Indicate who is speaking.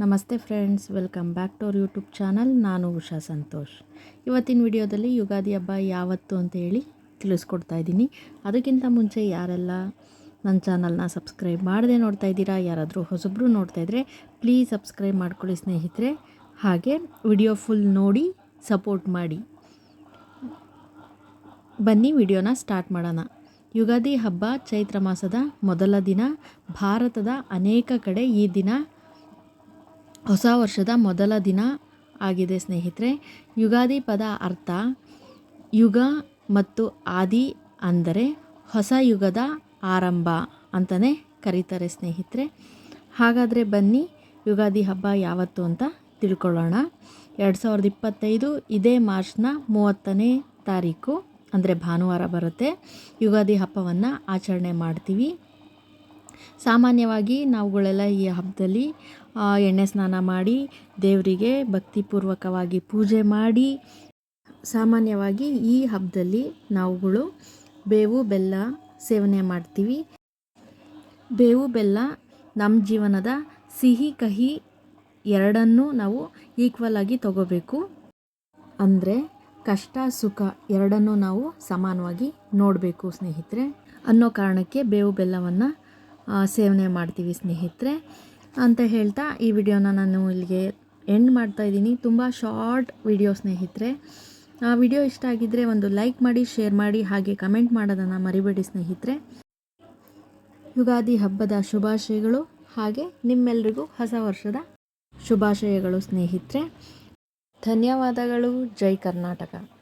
Speaker 1: ನಮಸ್ತೆ friends, welcome back to our YouTube channel. ನಾನು ಉಷಾ ಸಂತೋಷ್. ಇವತ್ತಿನ ವಿಡಿಯೋದಲ್ಲಿ ಯುಗಾದಿ ಹಬ್ಬ ಯಾವತ್ತು ಅಂತ ಹೇಳಿ ತಿಳಿಸ್ಕೊಡ್ತಾ ಇದ್ದೀನಿ. ಅದಕ್ಕಿಂತ ಮುಂಚೆ ಯಾರೆಲ್ಲ ನನ್ನ ಚಾನಲ್ನ ಸಬ್ಸ್ಕ್ರೈಬ್ ಮಾಡದೆ ನೋಡ್ತಾ ಇದ್ದೀರಾ, ಯಾರಾದರೂ ಹೊಸಬ್ರು ನೋಡ್ತಾ ಇದ್ದರೆ ಪ್ಲೀಸ್ ಸಬ್ಸ್ಕ್ರೈಬ್ ಮಾಡ್ಕೊಳ್ಳಿ ಸ್ನೇಹಿತರೆ. ಹಾಗೆ ವಿಡಿಯೋ ಫುಲ್ ನೋಡಿ ಸಪೋರ್ಟ್ ಮಾಡಿ. ಬನ್ನಿ, ವಿಡಿಯೋನ ಸ್ಟಾರ್ಟ್ ಮಾಡೋಣ. ಯುಗಾದಿ ಹಬ್ಬ ಚೈತ್ರ ಮಾಸದ ಮೊದಲ ದಿನ, ಭಾರತದ ಅನೇಕ ಕಡೆ ಈ ದಿನ ಹೊಸ ವರ್ಷದ ಮೊದಲ ದಿನ ಆಗಿದೆ ಸ್ನೇಹಿತರೆ. ಯುಗಾದಿ ಪದ ಅರ್ಥ ಯುಗ ಮತ್ತು ಆದಿ ಅಂದರೆ ಹೊಸ ಯುಗದ ಆರಂಭ ಅಂತಲೇ ಕರೀತಾರೆ ಸ್ನೇಹಿತರೆ. ಹಾಗಾದರೆ ಬನ್ನಿ ಯುಗಾದಿ ಹಬ್ಬ ಯಾವತ್ತು ಅಂತ ತಿಳ್ಕೊಳ್ಳೋಣ. ಎರಡು ಸಾವಿರದ ಇಪ್ಪತ್ತೈದು ಇದೇ ಮಾರ್ಚ್ನ ಮೂವತ್ತನೇ ತಾರೀಕು ಅಂದರೆ ಭಾನುವಾರ ಬರುತ್ತೆ. ಯುಗಾದಿ ಹಬ್ಬವನ್ನು ಆಚರಣೆ ಮಾಡ್ತೀವಿ. ಸಾಮಾನ್ಯವಾಗಿ ನಾವುಗಳೆಲ್ಲ ಈ ಹಬ್ಬದಲ್ಲಿ ಎಣ್ಣೆ ಸ್ನಾನ ಮಾಡಿ ದೇವರಿಗೆ ಭಕ್ತಿಪೂರ್ವಕವಾಗಿ ಪೂಜೆ ಮಾಡಿ. ಸಾಮಾನ್ಯವಾಗಿ ಈ ಹಬ್ಬದಲ್ಲಿ ನಾವುಗಳು ಬೇವು, ಬೆಲ್ಲ ಸೇವನೆ ಮಾಡ್ತೀವಿ. ಬೇವು, ಬೆಲ್ಲ ನಮ್ಮ ಜೀವನದ ಸಿಹಿ, ಕಹಿ ಎರಡನ್ನೂ ನಾವು ಈಕ್ವಲ್ ಆಗಿ ತಗೋಬೇಕು. ಅಂದರೆ ಕಷ್ಟ, ಸುಖ ಎರಡನ್ನೂ ನಾವು ಸಮಾನವಾಗಿ ನೋಡಬೇಕು ಸ್ನೇಹಿತರೆ. ಅನ್ನೋ ಕಾರಣಕ್ಕೆ ಬೇವು, ಬೆಲ್ಲವನ್ನು ಸೇವನೆ ಮಾಡ್ತೀವಿ ಸ್ನೇಹಿತರೆ. ಅಂತ ಹೇಳ್ತಾ ಈ ವಿಡಿಯೋನ ನಾನು ಇಲ್ಲಿಗೆ ಎಂಡ್ ಮಾಡ್ತಾ ಇದ್ದೀನಿ. ತುಂಬ ಶಾರ್ಟ್ ವಿಡಿಯೋ ಸ್ನೇಹಿತರೆ. ಆ ವಿಡಿಯೋ ಇಷ್ಟ ಆಗಿದ್ದರೆ ಒಂದು ಲೈಕ್ ಮಾಡಿ ಶೇರ್ ಮಾಡಿ, ಹಾಗೆ ಕಮೆಂಟ್ ಮಾಡೋದನ್ನು ಮರಿಬೇಡಿ ಸ್ನೇಹಿತರೆ. ಯುಗಾದಿ ಹಬ್ಬದ ಶುಭಾಶಯಗಳು ಹಾಗೆ ನಿಮ್ಮೆಲ್ಲರಿಗೂ ಹೊಸ ವರ್ಷದ ಶುಭಾಶಯಗಳು ಸ್ನೇಹಿತರೆ. ಧನ್ಯವಾದಗಳು. ಜೈ ಕರ್ನಾಟಕ.